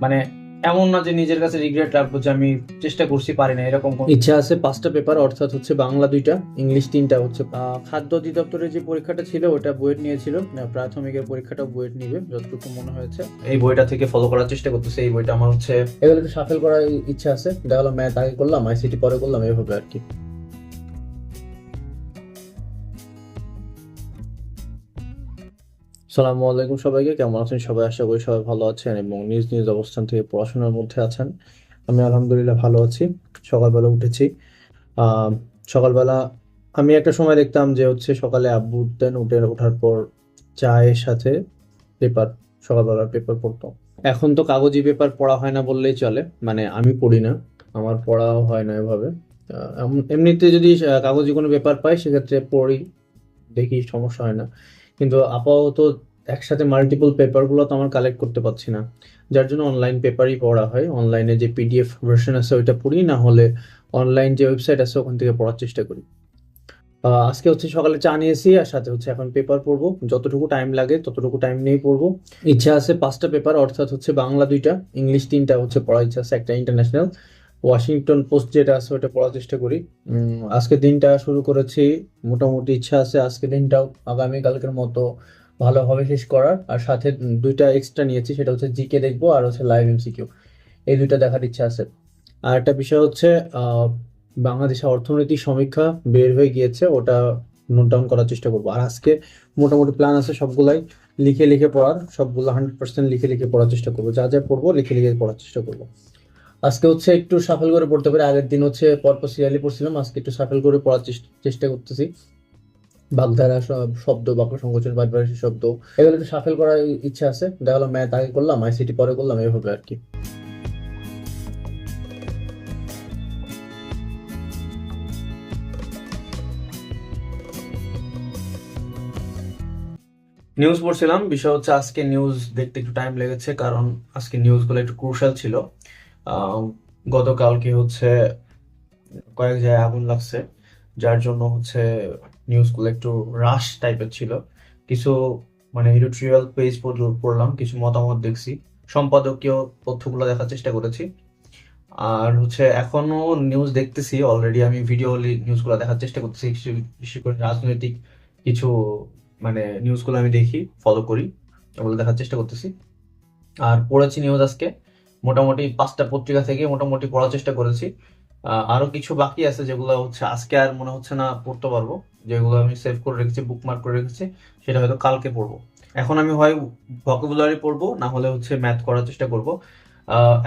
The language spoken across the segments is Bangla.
মানে এমন না যে নিজের কাছে রিগ্রেট রাখব যে আমি চেষ্টা করছি পারি না এরকম কোনো ইচ্ছা আছে পাঁচটা পেপার অর্থাৎ হচ্ছে বাংলা দুইটা ইংলিশ তিনটা হচ্ছে খাদ্য অধিদপ্তরের যে পরীক্ষাটা ছিল ওটা বুয়েট নিয়েছিল প্রাথমিকের পরীক্ষাটা বুয়েট নিবে যতটুকু মনে হয়েছে। এই বইটা থেকে ফলো করার চেষ্টা করতেছি এই বইটা আমার হচ্ছে এগুলো একটু সাফেল করার ইচ্ছা আছে দেখা গেলো ম্যাথ আগে করলাম আইসিটি পরে করলাম এভাবে আর কি। সালামু আলাইকুম সবাইকে। কেমন আছেন সবাই? আশা করি সবাই ভালো আছেন এবং নিজ নিজ অবস্থান থেকে পড়াশোনার মধ্যে আছেন। আমি আলহামদুলিল্লাহ ভালো আছি। সকালবেলা উঠেছি। সকালবেলা আমি একটা সময় দেখতাম যে হচ্ছে সকালে আব্বু উঠতেন উঠে ওঠার পর চায়ের সাথে পেপার, সকালবেলার পেপার পড়তো। এখন তো কাগজি পেপার পড়া হয় না বললেই চলে। মানে আমি পড়ি না, আমার পড়াও হয় না এভাবে। এমনিতে যদি কাগজি কোনো পেপার পাই, সেক্ষেত্রে পড়ি, দেখি সমস্যা হয় না। কিন্তু আপাতত একসাথে মাল্টিপল পেপারগুলো তো আমার কালেক্ট করতে পারছি না। যার জন্য অনলাইন পেপারই পড়া হয়। অনলাইনে যে পিডিএফ ভার্সন আছে, ওইটা পড়ি, না হলে অনলাইন যে ওয়েবসাইট আছে, ওখান থেকে পড়ার চেষ্টা করি। আজকে হচ্ছে সকালে চা নিয়েছি আর সাথে হচ্ছে এখন পেপার পড়ব। যতটুকু টাইম লাগে, ততটুকু টাইম নিয়েই পড়ব। ইচ্ছা আছে পাঁচটা পেপার অর্থাৎ হচ্ছে বাংলা দুইটা, ইংলিশ তিনটা হচ্ছে পড়ার ইচ্ছা আছে, একটা ইন্টারন্যাশনাল ওয়াশিংটন পোস্ট যেটা আছে ওটা পড়ার চেষ্টা করি। আজকে দিনটা শুরু করেছি। মোটামুটি ইচ্ছা আছে আজকে দিনটাও আগামী কালকের মতো ভালোভাবে শেষ করার। আর সাথে দুইটা এক্সট্রা নিয়েছি সেটা হচ্ছে জিকে দেখব আর হচ্ছে লাইভ এমসিকিউ এই দুইটা দেখার ইচ্ছা আছে। আর একটা বিষয় হচ্ছে আহ, বাংলাদেশের অর্থনৈতিক সমীক্ষা বের হয়ে গিয়েছে ওটা নোট ডাউন করার চেষ্টা করব। আর আজকে মোটামুটি প্ল্যান আছে সবগুলাই লিখে লিখে পড়ার সবগুলো হান্ড্রেড পার্সেন্ট লিখে লিখে পড়ার চেষ্টা করব। যা যা পড়ব লিখে লিখে পড়ার চেষ্টা করব। আজকে হচ্ছে একটু সাফল করে পড়তে পারি আগের দিন হচ্ছে পরপর সিরিয়ালি পড়ছিলাম আজকে একটু সাফল করে পড়ার চেষ্টা করতেছি। বাগধারা সব- শব্দ বাক্য সংকোচন পারিপার্শ্বিক শব্দ, এগুলো একটু সাফেল করার ইচ্ছা আছে। দেখা গেলো ম্যাথ আগে করলাম আইসিটি পরে করলাম, এভাবে আর কি। নিউজ পড়ছিলাম, বিষয় হচ্ছে আজকে নিউজ দেখতে একটু টাইম লেগেছে, কারণ আজকে নিউজগুলো একটু ক্রুশাল ছিল। গতকালকে হচ্ছে কয়েক জায়গায় আগুন লাগছে, যার জন্য হচ্ছে নিউজগুলো একটু রাশ টাইপের ছিল। কিছু মানে এডিটোরিয়াল পেজ পড়লাম, কিছু মতামত দেখছি। সম্পাদকীয় তথ্যগুলো দেখার চেষ্টা করেছি। আর হচ্ছে এখনও নিউজ দেখতেছি অলরেডি আমি ভিডিও নিউজগুলো দেখার চেষ্টা করতেছি। বিশেষ- করে রাজনৈতিক কিছু মানে নিউজগুলো আমি দেখি ফলো করি, ওগুলো দেখার চেষ্টা করতেছি। আর পড়েছি নিউজ আজকে। মোটামুটি পাঁচটা পত্রিকা থেকে মোটামুটি পড়ার চেষ্টা করেছি। আরও কিছু বাকি আছে যেগুলো হচ্ছে আজকে আর মনে হচ্ছে না পড়তে পারব, যেগুলো আমি সেভ করে রেখেছি বুকমার্ক করে রেখেছি, সেটা হয়তো কালকে পড়ব। এখন আমি হয় ভোকাবুলারি পড়ব, না হলে হচ্ছে ম্যাথ করার চেষ্টা করব।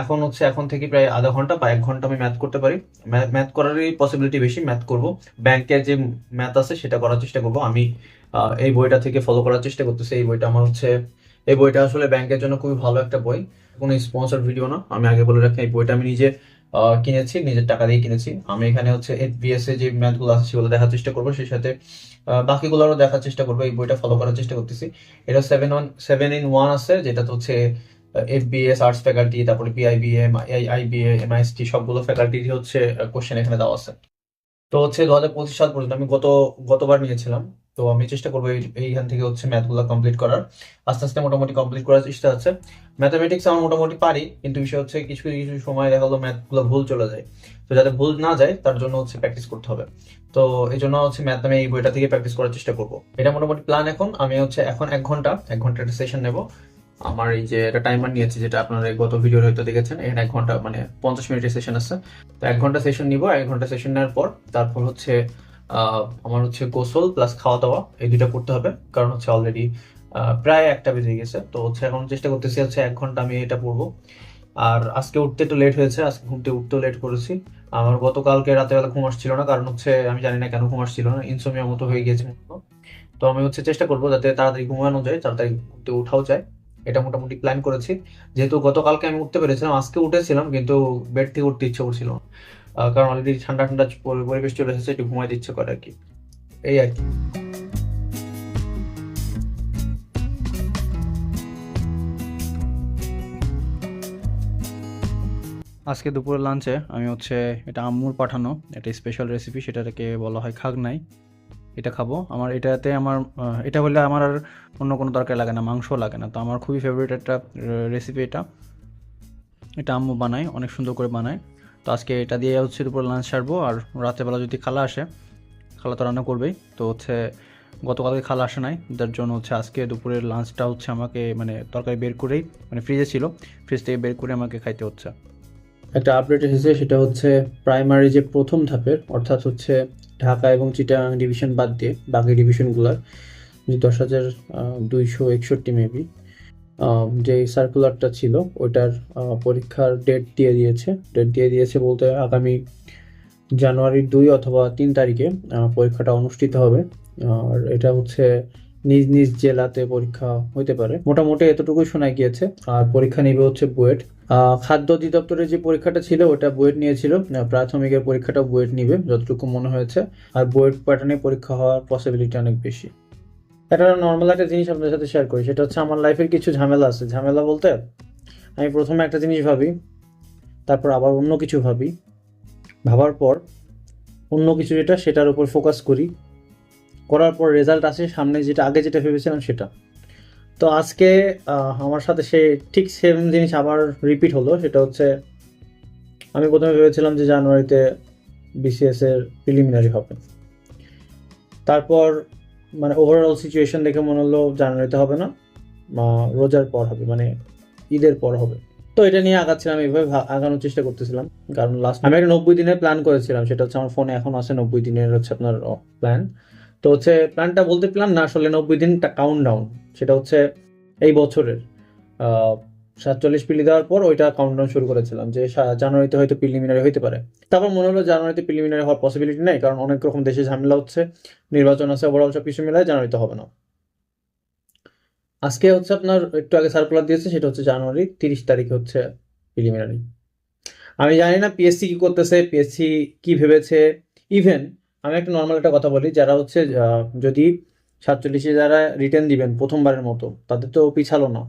এখন হচ্ছে এখন থেকে প্রায় আধা ঘণ্টা বা এক ঘণ্টা আমি ম্যাথ করতে পারি। ম্যাথ করারই পসিবিলিটি বেশি ম্যাথ করব। ব্যাংকের যে ম্যাথ আছে সেটা করার চেষ্টা করব। আমি এই বইটা থেকে ফলো করার চেষ্টা করতেছি। এই বইটা আমার হচ্ছে, এই বইটা আসলে ব্যাংকের জন্য খুবই ভালো একটা বই। কোনো স্পন্সর ভিডিও না, আমি আগে বলে রাখি, এই বইটা আমি নিজে কিনেছি, নিজের টাকা দিয়ে কিনেছি। আমি এখানে হচ্ছে এফবিএস এ যে ম্যাথগুলো আছে, সেগুলো দেখার চেষ্টা করব। সেই সাথে বাকিগুলোরও দেখার চেষ্টা করব। এই বইটা ফলো করার চেষ্টা করতেছি। এটা seven one seven in one আছে যেটা তো হচ্ছে এফবিএস আর্টস ফ্যাকাল্টি তারপরে পিআইবিএ আইবিএ এমআইএসটি সবগুলো ফ্যাকাল্টির হচ্ছে কোশ্চেন এখানে দেওয়া আছে। তো হচ্ছে দু হাজার পঁচিশ সাল পর্যন্ত আমি গত, গতবার নিয়েছিলাম। তো আমি চেষ্টা করব এইখান থেকে হচ্ছে ম্যাথগুলো কমপ্লিট করার। আস্তে আস্তে মোটামুটি কমপ্লিট করার চেষ্টা আছে। ম্যাথামেটিক্স আমার মোটামুটি পারি, কিন্তু বিষয় হচ্ছে কিছু কিছু সময় দেখা গেলো ম্যাথগুলো ভুল চলে যায়। তো যাতে ভুল না যায়, তার জন্য হচ্ছে প্র্যাকটিস করতে হবে। তো এই জন্য হচ্ছে ম্যাথ আমি এই বইটা থেকে প্র্যাকটিস করার চেষ্টা করব। এটা মোটামুটি প্ল্যান এখন। আমি হচ্ছে এখন এক ঘণ্টা এক ঘণ্টা একটা সেশন নেব। আমার এই যে একটা টাইমার নিয়েছি, যেটা আপনারা গত ভিডিও হয়তো দেখেছেন, এখানে এক ঘণ্টা মানে পঞ্চাশ মিনিটের সেশন আছে। তো এক ঘণ্টা সেশন নিব। এক ঘণ্টা সেশন নেওয়ার পর, তারপর হচ্ছে আমার হচ্ছে গোসল প্লাস খাওয়া দাওয়া এই দুইটা করতে হবে। কারণ হচ্ছে অলরেডি প্রায় একটা বেজে গেছে। তো হচ্ছে এখন চেষ্টা করতেছি হচ্ছে এক ঘণ্টা আমি এটা পড়ব আর আজকে উঠতে একটু লেট হয়েছে, আজকে ঘুমতে উঠতেও লেট করেছি। আমার গতকালকে রাতেবেলা ঘুম আসছিল না, কারণ হচ্ছে আমি জানি না কেন ঘুম আসছিল না ইনসোমিয়া মতো হয়ে গিয়েছে তো আমি হচ্ছে চেষ্টা করব যাতে তাড়াতাড়ি ঘুমানো যায়, তাড়াতাড়ি ঘুমতে উঠাও যায়। এটা মোটামুটি প্ল্যান করেছি। যেহেতু গতকালকে আমি উঠতে পেরেছিলাম, আজকে উঠেছিলাম, কিন্তু বেড থেকে উঠতে ইচ্ছে করছিল কারণ অলরেডি ঠান্ডা ঠান্ডা পরি- পরিবেশ চলে এসেছে, একটু ঘুমাইতে ইচ্ছে করে আর কি। এই আর কি। আজকে দুপুরের লাঞ্চে আমি হচ্ছে এটা আম্মুর পাঠানো, একটা স্পেশাল রেসিপি সেটাকে বলা হয় খাগনাই। এটা খাব। আমার এটাতে আমার এটা হলে আমার আর অন্য কোনো তরকারি লাগে না মাংস লাগে না। তো আমার খুবই ফেভারিট একটা রেসিপি এটা। এটা আম্মু বানায়, অনেক সুন্দর করে বানায়। তো আজকে এটা দিয়ে হচ্ছে দুপুরে লাঞ্চ সারবো আর রাতেরবেলা যদি খালা আসে, খালা তো রান্না করবেই। তো হচ্ছে গতকালকে খালা আসে নাই। যার জন্য হচ্ছে আজকে দুপুরের লাঞ্চটা হচ্ছে আমাকে মানে তরকারি বের করেই মানে ফ্রিজে ছিল। ফ্রিজ থেকে বের করে আমাকে খাইতে হচ্ছে। একটা আপডেট এসেছে, সেটা হচ্ছে প্রাইমারি যে প্রথম ধাপের, অর্থাৎ হচ্ছে ঢাকা এবং চিটাগাং ডিভিশন বাদ দিয়ে বাকি ডিভিশনগুলোর দশ হাজার দুইশো একষট্টি মেবি যে সার্কুলারটা ছিল, ওইটার পরীক্ষার ডেট দিয়ে দিয়েছে। ডেট দিয়ে দিয়েছে বলতে আগামী জানুয়ারির দুই অথবা তিন তারিখে পরীক্ষাটা অনুষ্ঠিত হবে। আর এটা হচ্ছে নিজ নিজ জেলাতে পরীক্ষা হইতে পারে। মোটামুটি এতটুকুই শোনা গিয়েছে। আর পরীক্ষা নেবে হচ্ছে বুয়েট। খাদ্য অধিদপ্তরের যে পরীক্ষাটা ছিল, ওটা বুয়েট নিয়েছিল। প্রাথমিকের পরীক্ষাটা বুয়েট নিবে, যতটুকু মনে হয়েছে। আর বুয়েট প্যাটার্নে পরীক্ষা হওয়ার পসিবিলিটি অনেক বেশি। একটা নর্মাল একটা জিনিস আপনাদের সাথে শেয়ার করি, সেটা হচ্ছে আমার লাইফের কিছু ঝামেলা আছে। ঝামেলা বলতে আমি প্রথমে একটা জিনিস ভাবি, তারপর আবার অন্য কিছু ভাবি। ভাবার পর অন্য কিছু যেটা, সেটার উপর ফোকাস করি। করার পর রেজাল্ট আসে সামনে যেটা, আগে যেটা ভেবেছিলাম সেটা। তো আজকে আমার সাথে সে ঠিক সেম জিনিস আবার রিপিট হলো, সেটা হচ্ছে আমি প্রথমে ভেবেছিলাম যে জানুয়ারিতে বিসিএস এর প্রিলিমিনারি হবে। তারপর মানে ওভারঅল সিচুয়েশন দেখে মনে হলো জানুয়ারিতে হবে না রোজার পর হবে মানে ঈদের পর হবে। তো এটা নিয়ে আগাচ্ছিলাম, এইভাবে আগানোর চেষ্টা করতেছিলাম। কারণ লাস্ট আমি একটা নব্বই দিনের প্ল্যান করেছিলাম, সেটা হচ্ছে আমার ফোনে এখন আছে নব্বই দিনের হচ্ছে আপনার প্ল্যান তো হচ্ছে প্ল্যানটা বলতে প্ল্যান না, আসলে নব্বই দিনটা কাউন্ট ডাউন সেটা হচ্ছে এই বছরের। সাতচল্লিশ পিলি দেওয়ার পর ওইটা কাউন্ট ডাউন শুরু করেছিলাম যে জানুয়ারিতে হয়তো প্রিলিমিনারি হতে পারে। তারপর মনে হলো জানুয়ারিতে প্রিলিমিনারি হওয়ার পসিবিলিটি নেই, কারণ অনেক রকম দেশে ঝামেলা হচ্ছে, নির্বাচন আছে ওভারঅল সব কিছু মিলায় জানুয়ারিতে হবে না। আজকে হচ্ছে আপনার একটু আগে সার্কুলার দিয়েছে, সেটা হচ্ছে জানুয়ারি, তিরিশ তারিখে হচ্ছে প্রিলিমিনারি আমি জানি না পিএসসি কি করতেছে পিএসসি কি ভেবেছে। ইভেন আমি একটা নর্মাল একটা কথা বলি, যারা হচ্ছে যদি সাতচল্লিশে যারা রিটার্ন দিবেন প্রথমবারের মতো, তাদের তো পিছালো না।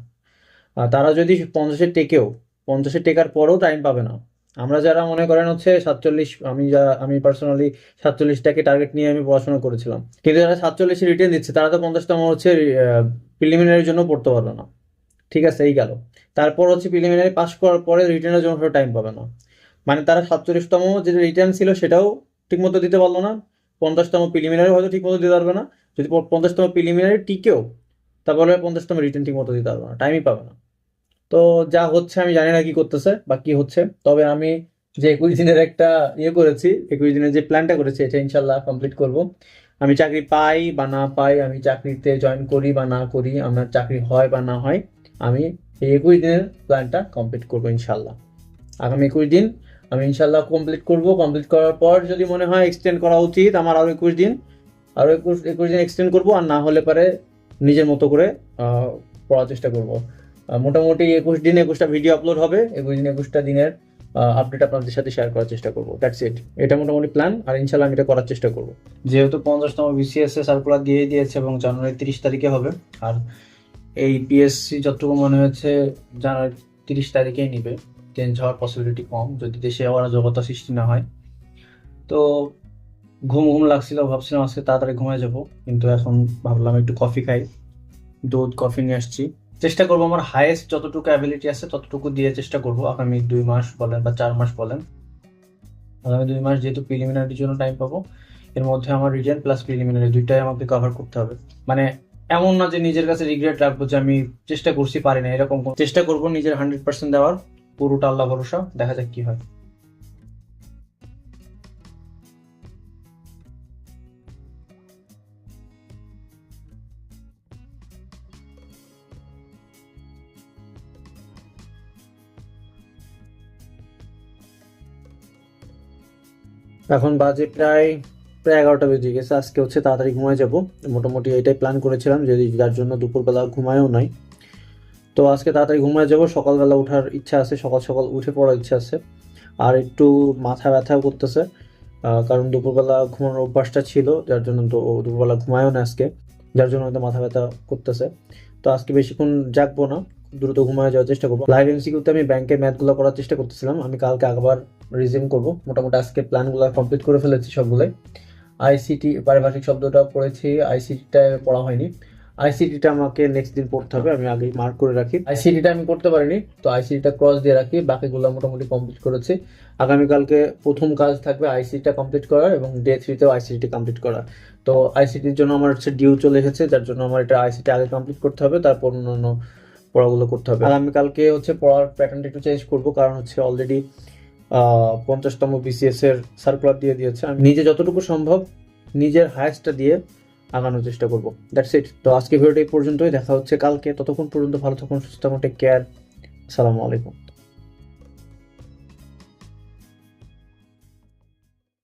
তারা যদি পঞ্চাশে টেকেও, পঞ্চাশে টেকার পরেও টাইম পাবে না। আমরা যারা মনে করেন হচ্ছে সাতচল্লিশ, আমি যা, আমি পার্সোনালি সাতচল্লিশটাকে টার্গেট নিয়ে আমি পড়াশোনা করেছিলাম। কিন্তু যারা সাতচল্লিশে রিটার্ন দিচ্ছে, তারা তো পঞ্চাশতম হচ্ছে প্রিলিমিনারির জন্য পড়তে পারবে না। ঠিক আছে, এই গেল। তারপর হচ্ছে প্রিলিমিনারি পাস করার পরে রিটার্নের জন্য টাইম পাবে না। মানে তারা সাতচল্লিশতম যে রিটার্ন ছিল, সেটাও ঠিকমতো দিতে পারল না। পঞ্চাশতম প্রিলিমিনারি হয়তো ঠিকমতো দিতে পারবে না। যদি পঞ্চাশতম প্রিলিমিনারি টিকেও তারপরে পঞ্চাশতম রিটার্ন ঠিকমতো দিতে পারবে না। টাইমই পাবে না। তো যা হচ্ছে আমি জানি না কি করতেছে বা কি হচ্ছে। তবে আমি যে একুশ দিনের একটা ইয়ে করেছি, একুশ দিনের যে প্ল্যানটা করেছি, এটা ইনশাল্লাহ কমপ্লিট করব। আমি চাকরি পাই বা না পাই, আমি চাকরিতে জয়েন করি বা না করি, আমার চাকরি হয় বা না হয়, আমি এই একুশ দিনের প্ল্যানটা কমপ্লিট করব ইনশাল্লাহ আগামী একুশ দিন আমি ইনশাল্লাহ কমপ্লিট করব। কমপ্লিট করার পর যদি মনে হয় এক্সটেন্ড করা উচিত আমার আরও একুশ দিন আরও একুশ একুশ দিন এক্সটেন্ড করব আর না হলে পারে নিজের মতো করে পড়ার চেষ্টা করব। মোটামুটি একুশ দিন, একুশটা ভিডিও আপলোড হবে। একুশ দিন, একুশটা দিনের আপডেট আপনাদের সাথে শেয়ার করার চেষ্টা করব। দ্যাটস ইট এটা মোটামুটি প্ল্যান আর ইনশাল্লাহ আমি এটা করার চেষ্টা করব। যেহেতু পঞ্চাশতম বিসিএস সার্কুলার দিয়ে দিয়েছে এবং জানুয়ারি তিরিশ তারিখে হবে, আর এই পিএসসি যতটুকু মনে হচ্ছে জানুয়ারি তিরিশ তারিখেই নিবে। চেঞ্জ হওয়ার পসিবিলিটি কম, যদি দেশে অরাজকতা সৃষ্টি না হয়। তো ঘুম ঘুম লাগছিল, ভাবছিলাম আজকে তাড়াতাড়ি ঘুমিয়ে যাব, কিন্তু এখন ভাবলাম একটু কফি খাই। দুধ কফি নিয়ে আসছি। চেষ্টা করব আমার হাইয়েস্ট যতটুকু অ্যাবিলিটি আছে, ততটুকু দিয়ে চেষ্টা করব আগামী দুই মাস বলেন বা চার মাস বলেন। আগামী দুই মাস যেহেতু প্রিলিমিনারির জন্য টাইম পাবো, এর মধ্যে আমার রিটার্ন প্লাস প্রিলিমিনারি দুইটাই আমাকে কভার করতে হবে। মানে এমন না যে নিজের কাছে রিগ্রেট রাখব যে আমি চেষ্টা করছি, পারি না, এরকম চেষ্টা করব নিজের হান্ড্রেড পার্সেন্ট দেওয়ার, পুরোটা আল্লাহ ভরসা, দেখা যাক কি হয়। এখন বাজে প্রায় প্রায় এগারোটা বেজে গেছে। আজকে হচ্ছে তাড়াতাড়ি ঘুমায় যাব। মোটামুটি এটাই প্ল্যান করেছিলাম যদি যার জন্য দুপুরবেলা ঘুমায়ও নাই। তো আজকে তাড়াতাড়ি ঘুমায় যাব। সকালবেলা ওঠার ইচ্ছা আছে, সকাল সকাল উঠে পড়ার ইচ্ছা আছে। আর একটু মাথা ব্যথাও করতেছে। কারণ দুপুরবেলা ঘুমানোর অভ্যাসটা ছিল, যার জন্য তো দুপুরবেলা ঘুমায়ও না আজকে। যার জন্য হয়তো মাথা ব্যথা করতেছে। তো আজকে বেশিক্ষণ জাগবো না, দ্রুত ঘুমায় যাওয়ার চেষ্টা করব। লাইভ এমসিকিউতে আমি ব্যাংকে ম্যাথগুলো করার চেষ্টা করতেছিলাম। আমি কালকে আবার রিজিউম করব। মোটামুটি আজকে প্ল্যানগুলো কমপ্লিট করে ফেলেছি সবগুলোই। আইসিটি পারিভাষিক শব্দটা পড়েছি আইসিটিটা পড়া হয়নি। আইসিটিটা আমাকে নেক্সট দিন পড়তে হবে, আমি আগেই মার্ক করে রাখি। আইসিটিটা আমি করতে পারিনি, তো আইসিটিটা ক্রস দিয়ে রাখি, বাকিগুলো মোটামুটি কমপ্লিট করেছি। আগামীকালকে প্রথম কাজ থাকবে আইসিটিটা কমপ্লিট করা এবং ডে থ্রিতেও আইসিটি কমপ্লিট করা। তো আইসিটির জন্য আমার হচ্ছে ডিউ চলে এসেছে, যার জন্য আমার এটা আইসিটি আগে কমপ্লিট করতে হবে, তারপর অন্যান্য পড়াগুলো করতে হবে। আগামীকালকে হচ্ছে পড়ার প্যাটার্নটা একটু চেঞ্জ করব, কারণ হচ্ছে অলরেডি পঞ্চাশতম বিসিএস এর সার্কুলার দিয়ে দিয়েছে। আমি নিজে যতটুকু সম্ভব নিজের হায়েস্টটা দিয়ে আগানোর চেষ্টা করব। দ্যাটস ইট তো আজকে ভিডিওটা এই পর্যন্তই। দেখা হচ্ছে কালকে। ততক্ষণ পর্যন্ত ভালো থাকুন, সুস্থ থাকুন টেক কেয়ার আসসালামু আলাইকুম।